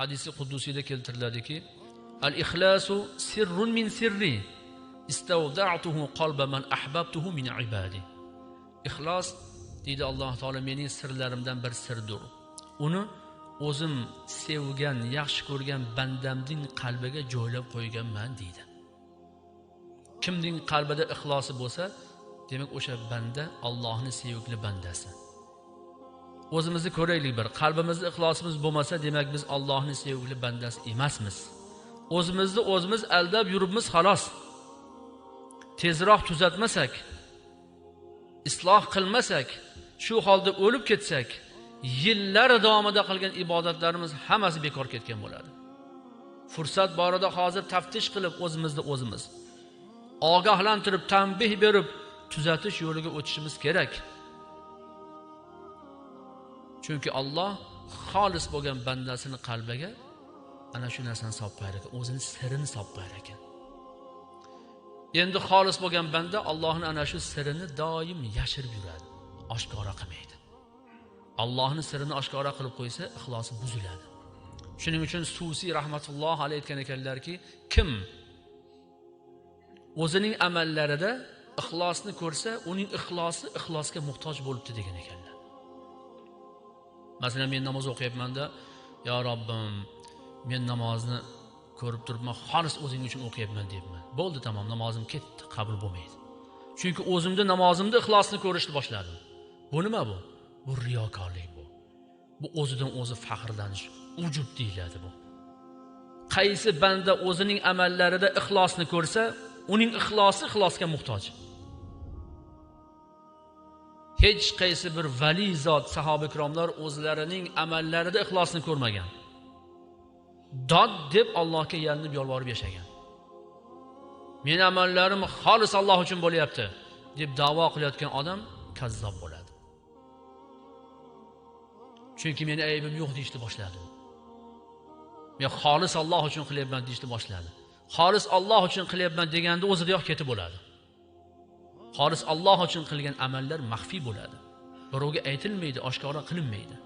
hadisi qudusiyda keltiriladiki al ixlasu sirrun min sirri istavda'tuhu qalba man ahbabtuhu min ibadi. Ixlos deydi alloh taolo mening sirlarimdan bir sirdir. Uni o'zim sevgan yaxshi ko'rgan bandamning qalbiga joylab qo'yganman deydi. Kimning qalbida ixlosi bo'lsa demak o'sha banda allohni sevgli bandasi. O'zimizni ko'raylik bir. Qalbimizda ixlosimiz bo'lmasa demak biz allohni sevgili bandasi emasmiz. O'zimizni o'zimiz aldab yuribmiz xolos. Tezroq tuzatmasak isloh qilmasak shu holda o'lib ketsak yillar davomida qilgan ibodatlarimiz hammasi bekor ketgan bo'ladi. Fursat borida hozir taftish qilib o'zimizni o'zimiz. Ogohlantirib tanbeh berib tuzatish yo'liga o'tishimiz kerak. Chunki olloh xolis bo'lgan bandasini qalbiga ana shu narsani solib qo'yar ekan. O'zini sirini solib qo'yar ekan. Endi xolis bo'lgan banda allohni ana shu sirini doim yashirib yuradi oshkora qilmaydi. Allohni sirini oshkora qilib qo'ysa ixlosi buziladi. Shuning uchun susiy rahmatulloh alayhi aytgan ekanlarki kim o'zining amallarida ixlosni ko'rsa uning ixlosi ixlosga muhtoj bo'libdi degan ekanlar. Masalan men namoz o'qiyapmanda yo robbim men namozni ko'rib turibman xolis o'zing uchun o'qiyapman deyapman. Bo'ldi tamom namozim ketdi qabul bo'lmaydi. Chunki o'zimda namozimda ixlosni ko'rishni boshladim. Bu nima bu? Bu riyokorlik bu. Bu o'zidan o'zi faxrlanish ujub deyiladi bu. Qaysi banda o'zining amallarida ixlosni ko'rsa uning ixlosi ixlosga muhtoj. Hech qaysi bir vali zot sahoba ikromlar o'zlarining amallarida ixlosni ko'rmagan. Dod deb allohga yalinib yolvorib yashagan. Meni amallarim xolis alloh uchun bo'lyapti deb davo qilayotgan odam kazzob bo'ladi. Chunki meni aybim yo'q deyishni boshladi. Men xolis alloh uchun qilyapman deyishni boshladi. Xolis alloh uchun qilyapman deganda o'zidayoq ketib bo'ladi. Xolis alloh uchun qilgan amallar maxfiy bo'ladi. Birovga aytilmaydi oshkora qilinmaydi.